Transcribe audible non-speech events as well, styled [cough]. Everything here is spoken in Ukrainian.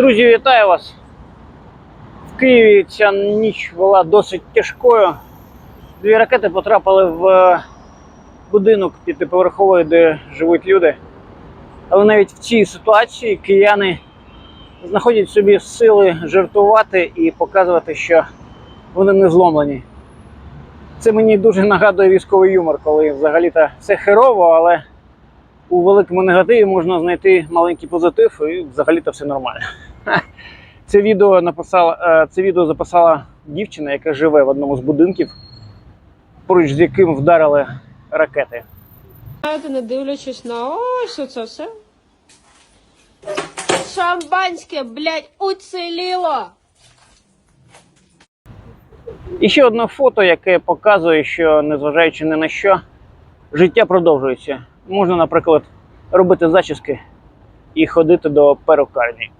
Друзі, вітаю вас! В Києві ця ніч була досить тяжкою. Дві ракети потрапили в е, будинок п'ятиповерховий, де живуть люди. Але навіть в цій ситуації кияни знаходять собі сили жартувати і показувати, що вони не зломлені. Це мені дуже нагадує військовий юмор, коли взагалі-то все херово, але у великому негативі можна знайти маленький позитив і взагалі-то все нормально. [laughs] Це відео написала, е, це відео записала дівчина, яка живе в одному з будинків, поруч з яким вдарили ракети. Не дивлячись на ось оце все. Шампанське, блядь, уціліло! І ще одне фото, яке показує, що незважаючи ні на що, життя продовжується. Можна, наприклад, робити зачіски і ходити до перукарні.